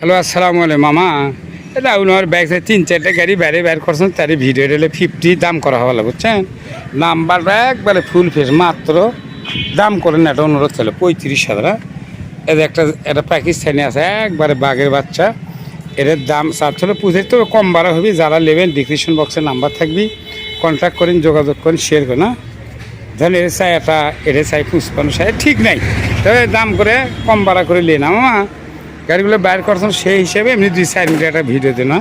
Hello, আসসালামু আলাইকুম, মামা। এটা উনার ব্যাগ তিন চারটে গাড়ি বাইরে বের করছেন তার ভিডিও রেলে ফিফটি দাম করা হবে বুঝছেন? নাম্বারটা একবারে ফুল ফেস মাত্র দাম করেন এটা অনুরোধ ছিল, পঁয়ত্রিশ হাজার এটা একটা, এটা পাকিস্তানি আছে, একবারে বাঘের বাচ্চা। এদের দাম চাচ্ছিল তো কম বাড়া হবে, যারা নেবেন ডিসক্রিপশন বক্সে নাম্বার থাকবি কন্ট্যাক্ট করেন, যোগাযোগ করেন শেয়ার করেন না? ধরেন এর চাই এটা এর চাই পুষ্পানো চাই ঠিক নাই। তবে দাম করে কম ভাড়া করে নিয়ে না মামা। গাড়িগুলো বাইর করছেন, সেই হিসেবে এমনি দুই চার মিনিট একটা ভিডিও দিন না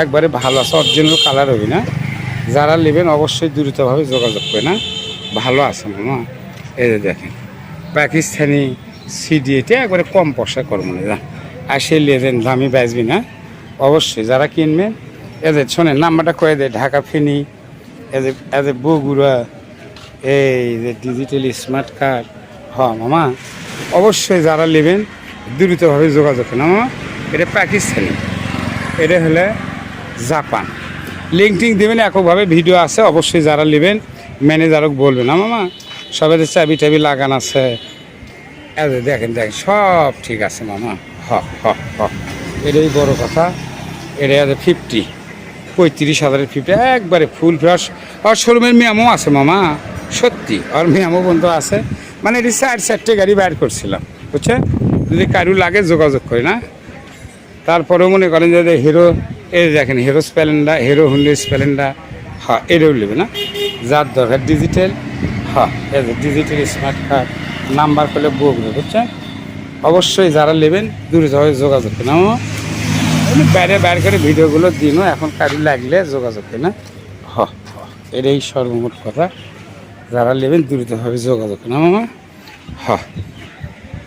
একবারে ভালো আছে অরিজিনাল কালার হবে না। যারা নেবেন অবশ্যই দ্রুতভাবে যোগাযোগ করে না ভালো আছে মামা এই যে দেখেন, পাকিস্তানি সিডি এটা একবারে কম পয়সা করব না আর সে লেবেন দামি বাঁচবি না অবশ্যই, যারা কিনবেন এদের শোনেন, নাম্বারটা কয়ে দেয়, ঢাকা ফেনি এদের এদের বগুড়া, এই যে ডিজিটাল স্মার্ট কার্ড হ মামা? অবশ্যই যারা নেবেন দ্রুতভাবে যোগাযোগ মামা এটা পাকিস্তানি। এটা হলে জাপান। লিঙ্ক টিঙ্ক দেবেন, এককভাবে ভিডিও আছে, অবশ্যই যারা নেবেন ম্যানেজারক বলবেন। না মামা সবাই চাবি টাবি লাগান আছে। দেখেন দেখেন, সব ঠিক আছে মামা। হ হ হ। এটাই বড় কথা। এটা আছে ফিফটি পঁয়ত্রিশ হাজারের ফিফটি একবারে ফুল ফ্রেশ আর শোরুমের মেয়ামও আছে মামা। সত্যি, আর মেয়ামও বন্ধু আছে। মানে এটি চার চারটে গাড়ি বাইর করছিলাম, বুঝছেন? যদি কারু লাগে যোগাযোগ করি, না? তারপরেও মনে করেন যে হিরো, এই দেখেন, Hero Splendor Hero Honda Splendor হ্যাঁ এটাও নেবে, না? যার দরকার ডিজিটাল হ্যাঁ ডিজিটাল স্মার্ট কার্ড নাম্বার পেলে বকবে বুঝছেন? অবশ্যই যারা নেবেন, দূরে যাওয়ার যোগাযোগ করে না এমনি বাইরে বাইরে করে ভিডিওগুলো দিনও এখন কারি লাগলে যোগাযোগ করে, না? হ হ এটাই সর্বমোট কথা। যারা নেবেন দ্রুতভাবে যোগাযোগ করে না মামা হ